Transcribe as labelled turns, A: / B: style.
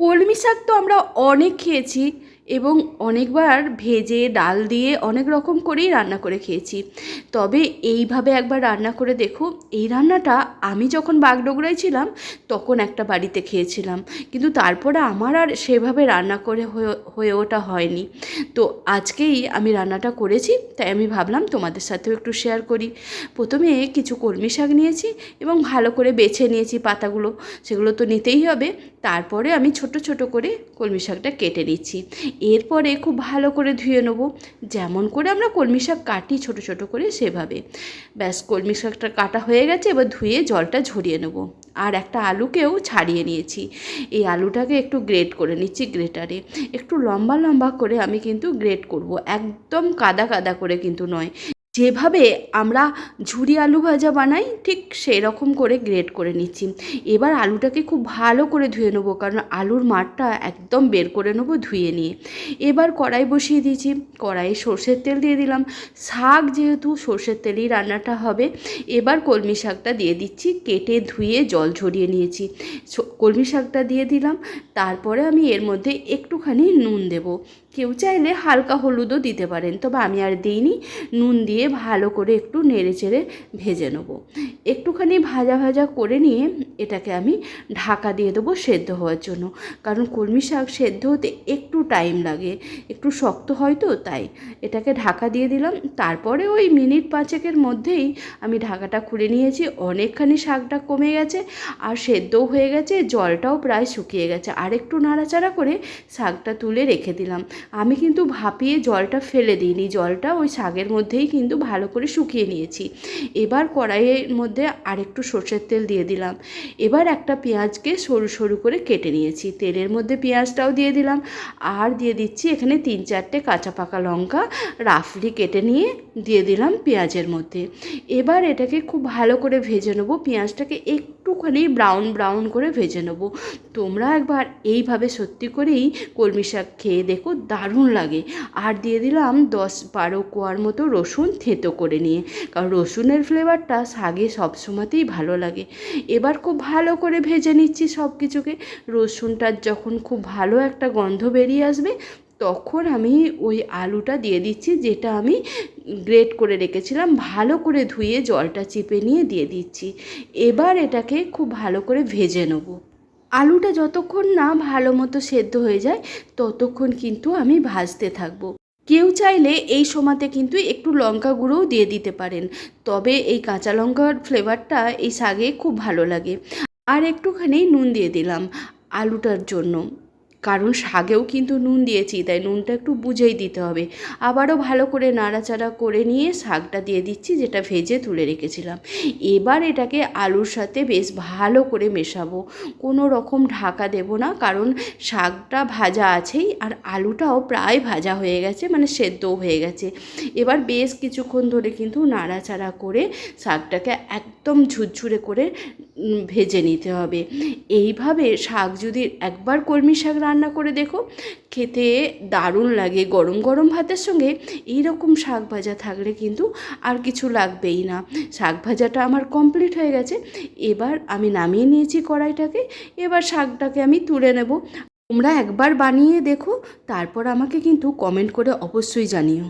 A: কলমি শাক তো আমরা অনেক খেয়েছি এবং অনেকবার ভেজে ডাল দিয়ে অনেক রকম করেই রান্না করে খেয়েছি। তবে এইভাবে একবার রান্না করে দেখো, এই রান্নাটা আমি যখন বাগডোগরায় ছিলাম, তখন একটা বাড়িতে খেয়েছিলাম। কিন্তু তারপরে আমার আর সেভাবে রান্না করে হয়ে ওটা হয়নি। তো আজকেই আমি রান্নাটা করেছি, তাই আমি ভাবলাম তোমাদের সাথেও একটু শেয়ার করি। প্রথমে কিছু কলমি শাক নিয়েছি এবং ভালো করে বেছে নিয়েছি পাতাগুলো, সেগুলো তো নিতেই হবে। তারপরে আমি ছোট ছোট করে কলমি শাকটা কেটে নিচ্ছি। এরপরে খুব ভালো করে ধুয়ে নেব। যেমন করে আমরা কলমি শাক কাটি ছোট ছোট করে সেভাবে। ব্যাস, কলমি শাকটা কাটা হয়ে গেছে, এবার ধুয়ে জলটা ঝরিয়ে নেব। আর একটা আলুকেও ছাড়িয়ে নিয়েছি। এই আলুটাকে একটু গ্রেট করে নিচ্ছি গ্রেটারে। একটু লম্বা লম্বা করে আমি কিন্তু গ্রেট করব। একদম কাদা কাদা করে কিন্তু নয়। যেভাবে আমরা ঝুরি আলু ভাজা বানাই, ঠিক সেই রকম করে গ্রেট করে নিচ্ছি। এবার আলুটাকে খুব ভালো করে ধুয়ে নেব, কারণ আলুর মাঠটা একদম বের করে নেব ধুয়ে নিয়ে। এবার কড়াই বসিয়ে দিয়েছি। কড়াইয়ে সর্ষের তেল দিয়ে দিলাম। শাক যেহেতু সর্ষের তেলেই রান্নাটা হবে, এবার কলমি শাকটা দিয়ে দিচ্ছি, কেটে ধুয়ে জল ঝরিয়ে নিয়েছি। কলমি শাকটা দিয়ে দিলাম, তারপরে আমি এর মধ্যে একটুখানি নুন দেবো। কেউ চাইলে হালকা হলুদও দিতে পারেন, তবে আমি আর দিইনি। নুন দিয়ে ভালো করে একটু নেড়ে চেড়ে ভেজে নেব। একটুখানি ভাজা ভাজা করে নিয়ে এটাকে আমি ঢাকা দিয়ে দেবো সেদ্ধ হওয়ার জন্য। কারণ কলমি শাক সেদ্ধ হতে একটু টাইম লাগে, একটু শক্ত হয় তো, তাই এটাকে ঢাকা দিয়ে দিলাম। তারপরে ওই মিনিট পাঁচেকের মধ্যেই আমি ঢাকাটা খুলে নিয়েছি। অনেকখানি শাকটা কমে গেছে আর সেদ্ধও হয়ে গেছে, জলটাও প্রায় শুকিয়ে গেছে। আর একটু নাড়াচাড়া করে শাকটা তুলে রেখে দিলাম। আমি কিন্তু ভাপিয়ে জলটা ফেলে দিইনি। জলটা ওই শাকের মধ্যেই কিন্তু ভালো করে শুকিয়ে নিয়েছি। এবার কড়াইয়ের মধ্যে আরেকটু সর্ষের তেল দিয়ে দিলাম। এবার একটা পেঁয়াজকে সরু সরু করে কেটে নিয়েছি। তেলের মধ্যে পেঁয়াজটাও দিয়ে দিলাম। আর দিয়ে দিচ্ছি এখানে তিন চারটে কাঁচা পাকা লঙ্কা। রাফলি কেটে নিয়ে দিয়ে দিলাম পেঁয়াজের মধ্যে। এবার এটাকে খুব ভালো করে ভেজে নেব। পেঁয়াজটাকে একটুখানি ব্রাউন ব্রাউন করে ভেজে নেব। তোমরা একবার এইভাবে সত্যি করেই কলমি শাক খেয়ে দেখো, দারুণ লাগে। আর দিয়ে দিলাম দশ বারো কোয়ার মতো রসুন থেতো করে নিয়ে। কারণ রসুনের ফ্লেভারটা শাগে সবসময়তেই ভালো লাগে। এবার খুব ভালো করে ভেজে নিচ্ছি সব কিছুকে রসুনটার যখন খুব ভালো একটা গন্ধ বেরিয়ে আসবে, তখন আমি ওই আলুটা দিয়ে দিচ্ছি, যেটা আমি গ্রেট করে রেখেছিলাম। ভালো করে ধুয়ে জলটা চিপে নিয়ে দিয়ে দিচ্ছি। এবার এটাকে খুব ভালো করে ভেজে নেব। আলুটা যতক্ষণ না ভালো মতো সেদ্ধ হয়ে যায়, ততক্ষণ কিন্তু আমি ভাজতে থাকব। কেউ চাইলে এই সময়তে কিন্তু একটু লঙ্কা গুঁড়োও দিয়ে দিতে পারেন। তবে এই কাঁচা লঙ্কার ফ্লেভারটা এই শাগে খুব ভালো লাগে। আর একটুখানি নুন দিয়ে দিলাম আলুটার জন্য। কারণ শাকেও কিন্তু নুন দিয়েছি, তাই নুনটা একটু বুঝেই দিতে হবে। আবারও ভালো করে নাড়াচাড়া করে নিয়ে শাকটা দিয়ে দিচ্ছি, যেটা ভেজে তুলে রেখেছিলাম। এবার এটাকে আলুর সাথে বেশ ভালো করে মেশাবো। কোনো রকম ঢাকা দেব না, কারণ শাকটা ভাজা আছেই, আর আলুটাও প্রায় ভাজা হয়ে গেছে মানে সেদ্ধও হয়ে গেছে। এবার বেশ কিছুক্ষণ ধরে কিন্তু নাড়াচাড়া করে শাকটাকে একদম ঝুরঝুরে করে ভেজে নিতে হবে। এইভাবে শাক যদি একবার কলমি শাক রান্না করে দেখো। খেতে দারুণ লাগে। গরম গরম ভাতের সঙ্গে এইরকম শাক ভাজা থাকলে কিন্তু আর কিছু লাগবেই না। শাক ভাজাটা আমার কমপ্লিট হয়ে গেছে। এবার আমি নামিয়ে নিয়েছি কড়াইটাকে। এবার শাকটাকে আমি তুলে নেব। তোমরা একবার বানিয়ে দেখো। তারপর আমাকে কিন্তু কমেন্ট করে অবশ্যই জানিও।